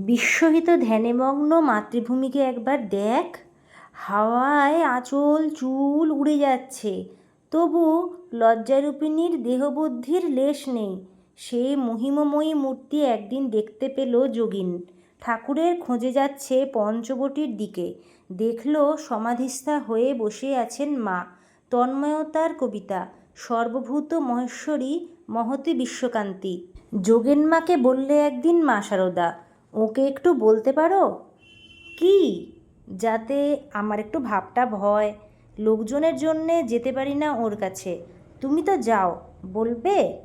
বিস্মহিত ধ্যানেমগ্ন মাতৃভূমিকে একবার দেখ। হাওয়ায় আঁচল চুল উড়ে যাচ্ছে। তবু লজ্জারূপিণীর দেহবুদ্ধির লেশ নেই। সে মহিমময়ী মূর্তি একদিন দেখতে পেল যোগিন। ঠাকুরের খোঁজে যাচ্ছে পঞ্চবটির দিকে। দেখল সমাধিস্থা হয়ে বসে আছেন মা। তন্ময়তার কবিতা। সর্বভূত মহেশ্বরী, মহতী বিশ্বকান্তি। যোগেন মাকে বললে একদিন মা সারদা ওকে একটু বলতে পারো? কি? যাতে আমার একটু ভাবটা ভয়। লোকজনের জন্যে যেতে পারি না ওর কাছে। তুমি তো যাও, বলবে?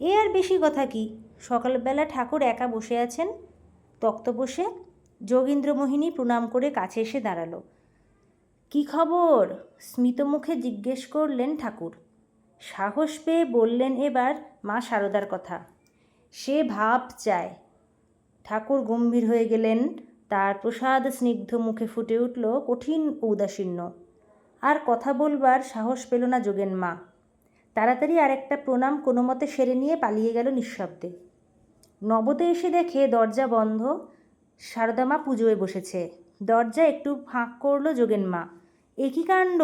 এ আর বেশি কথা কি? সকালবেলা ঠাকুর একা বসে আছেন? তক্ত বসে যোগীন্দ্রমোহিনী প্রণাম করে কাছে এসে দাঁড়াল। কি খবর? স্মিত মুখে জিজ্ঞেস করলেন ঠাকুর। সাহস পেয়ে বললেন এবার মা সারদার কথা। সে ভাব চায়। ঠাকুর গম্ভীর হয়ে গেলেন। তার প্রসাদ স্নিগ্ধ মুখে ফুটে উঠল কঠিন ঔদাসীন্য আর কথা বলবার সাহস পেল না যোগেন মা। তাড়াতাড়ি আর একটা প্রণাম কোনো মতে সেরে নিয়ে পালিয়ে গেল নিঃশব্দে। নবতে এসে দেখে দরজা বন্ধ। সারদামা পুজোয় বসেছে। দরজা একটু ফাঁক করল যোগেন মা। একই কাণ্ড?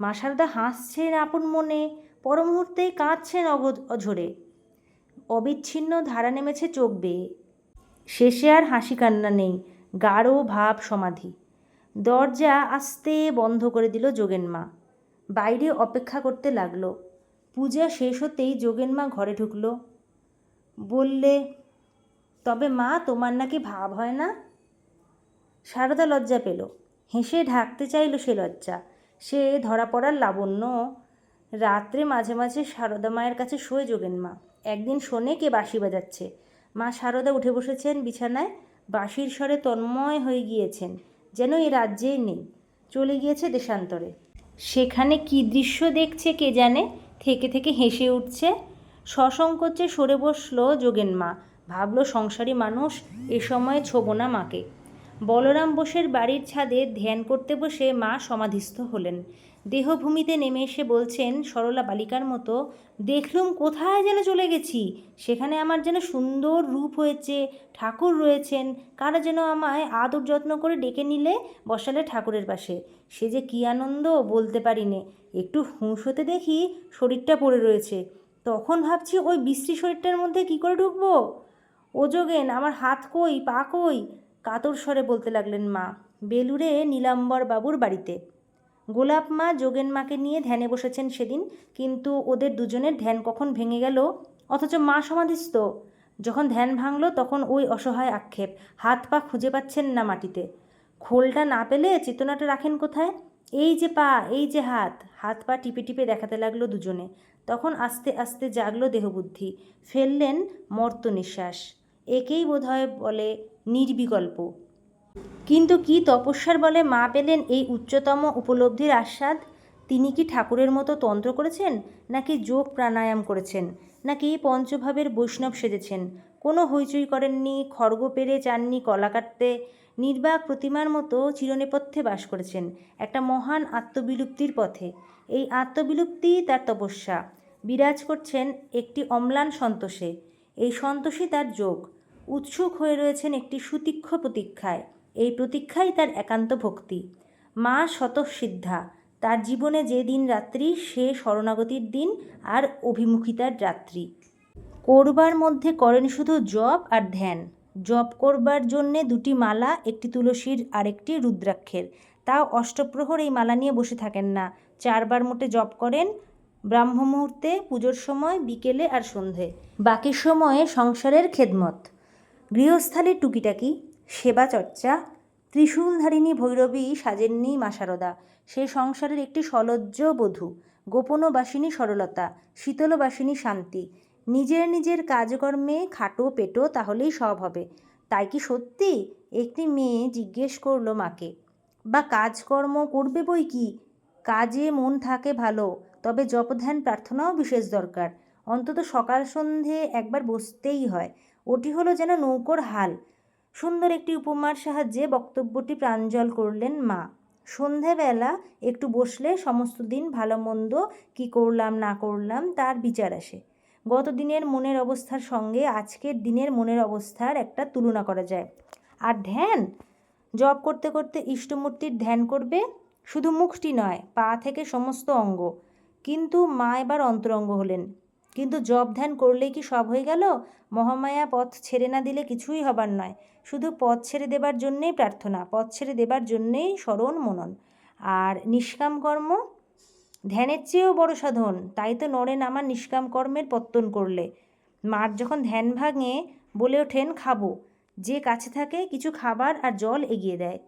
মা সারদা হাসছেন আপন মনে পর মুহূর্তেই কাঁদছেন অঝরে। অবিচ্ছিন্ন ধারা নেমেছে চোখ বেয়ে। শেষে আর হাসি কান্না নেই, গাঢ় ভাব সমাধি। দরজা আস্তে বন্ধ করে দিল যোগেন মা। বাইরে অপেক্ষা করতে লাগল। পূজা শেষ হতেই যোগেন মা ঘরে ঢুকলো। বললে, তবে মা, তোমার নাকি ভাব হয় না? সারদা লজ্জা পেল। হেসে ঢাকতে চাইল সে লজ্জা। সে ধরা পড়ার লাবণ্য। রাত্রে মাঝে মাঝে সারদা মায়ের কাছে শোয় যোগেন মা। একদিন শোনে কে বাঁশি বাজাচ্ছে। মা সারদা উঠে বসেছেন বিছানায়। বাঁশির স্বরে তন্ময় হয়ে গিয়েছেন, যেন এ রাজ্যেই নেই। চলে গিয়েছে দেশান্তরে। সেখানে কী দৃশ্য দেখছে কে জানে? থেকে থেকে হেসে উঠছে। সসংকোচে সরে বসল যোগেন মা। ভাবলো সংসারী মানুষ এ সময় ছোবো না মাকে। বলরাম বোসের বাড়ির ছাদে ধ্যান করতে বসে মা সমাধিস্থ হলেন। দেহভূমিতে নেমে এসে বলছেন, সরলা বালিকার মতো, দেখলুম কোথায় যেন চলে গেছি। সেখানে আমার যেন সুন্দর রূপ হয়েছে, ঠাকুর রয়েছেন। কারা যেন আমায় আদর যত্ন করে ডেকে নিলে বসালে ঠাকুরের পাশে। সে যে কী আনন্দ বলতে পারি নে একটু হুঁশ হতে দেখি শরীরটা পড়ে রয়েছে। তখন ভাবছি ওই বিশ্রী শরীরটার মধ্যে কি করে ঢুকবো? ও যোগেন, আমার হাত কই, পা কই? কাতর স্বরে বলতে লাগলেন মা। বেলুরে নীলাম্বর বাবুর বাড়িতে। গোলাপ মা যোগেন মাকে নিয়ে ধ্যানে বসেছেন সেদিন, কিন্তু ওদের দুজনের ধ্যান কখন ভেঙে গেল? অথচ মা সমাধিস্থ। যখন ধ্যান ভাঙল, তখন ওই অসহায় আক্ষেপ, হাত পা খুঁজে পাচ্ছেন না মাটিতে। খোলটা না পেলে চেতনাটা রাখেন কোথায়? এই যে পা, এই যে হাত হাত পা টিপে টিপে দেখাতে লাগল দুজনে। তখন আস্তে আস্তে জাগলো দেহবুদ্ধি। ফেললেন মর্ত নিঃশ্বাস। একেই বোধহয় বলে নির্বিকল্প। কিন্তু কি তপস্যার বলে মা পেলেন এই উচ্চতম উপলব্ধির আস্বাদ? তিনি কি ঠাকুরের মতো তন্ত্র করেছেন, নাকি যোগ প্রাণায়াম করেছেন, নাকি পঞ্চভাবের বৈষ্ণব সেজেছেন? কোনো হইচই করেননি, খড়গ পেরে চাননি, কলা কাটতে, নির্বাক প্রতিমার মতো চিরনেপথ্যে বাস করেছেন। একটা মহান আত্মবিলুপ্তির পথে। এই আত্মবিলুপ্তি তার তপস্যা। বিরাজ করছেন একটি অম্লান সন্তোষে। এই সন্তোষই তার যোগ। উৎসুক হয়ে রয়েছেন একটি সুতীক্ষ্ণ প্রতীক্ষায়। এই প্রতীক্ষাই তার একান্ত ভক্তি। মা স্বতঃসিদ্ধা, তার জীবনে যে দিন রাত্রি, সে শরণাগতির দিন আর অভিমুখিতার রাত্রি। করবার মধ্যে করেন শুধু জপ আর ধ্যান। জপ করবার জন্যে দুটি মালা, একটি তুলসীর আরেকটি রুদ্রাক্ষের। তাও অষ্টপ্রহর এই মালা নিয়ে বসে থাকেন না। চারবার মোটে জপ করেন, ব্রাহ্ম মুহূর্তে, পুজোর সময়, বিকেলে আর সন্ধে। বাকি সময়ে সংসারের খেদমত। গৃহস্থালির টুকিটাকি সেবা চর্চা ত্রিশূলধারিণী ভৈরবী সাজেননি মাসারদা সে সংসারের একটি সলজ্জ বধূ, গোপনবাসিনী সরলতা, শীতলবাসিনী শান্তি। নিজের নিজের কাজকর্মে খাটো পেটো তাহলেই সব হবে। তাই কি সত্যি? একটি মেয়ে জিজ্ঞেস করল মাকে। বা কাজকর্ম করবে বই কি? কাজে মন থাকে ভালো, তবে জপধ্যান প্রার্থনাও বিশেষ দরকার। অন্তত সকাল সন্ধে একবার বসতেই হয়। ওটি হলো যেন নৌকোর হাল। সুন্দর একটি উপমার সাহায্যে বক্তব্যটি প্রাঞ্জল করলেন মা। সন্ধেবেলা একটু বসলে সমস্ত দিন ভালো মন্দ কী করলাম না করলাম তার বিচার আসে। গত দিনের মনের অবস্থার সঙ্গে আজকের দিনের মনের অবস্থার একটা তুলনা করা যায়। আর ধ্যান? জপ করতে করতে ইষ্টমূর্তির ধ্যান করবে? শুধু মুখটি নয়, পা থেকে সমস্ত অঙ্গ। কিন্তু মা এবার অন্তরঙ্গ হলেন। কিন্তু জব ধ্যান করলেই কি সব হয়ে গেল? মহামায়া পথ ছেড়ে না দিলে কিছুই হবার নয়। শুধু পথ ছেড়ে দেবার জন্যেই প্রার্থনা, পথ ছেড়ে দেবার জন্যেই স্মরণ, মনন। আর নিষ্কাম কর্ম? ধ্যানের চেয়েও বড় সাধন। তাই তো নরেন আমার নিষ্কাম কর্মের পত্তন করলে। মার যখন ধ্যান ভাঙে, বলে ওঠেন, খাব। যে কাছে থাকে, কিছু খাবার আর জল এগিয়ে দেয়।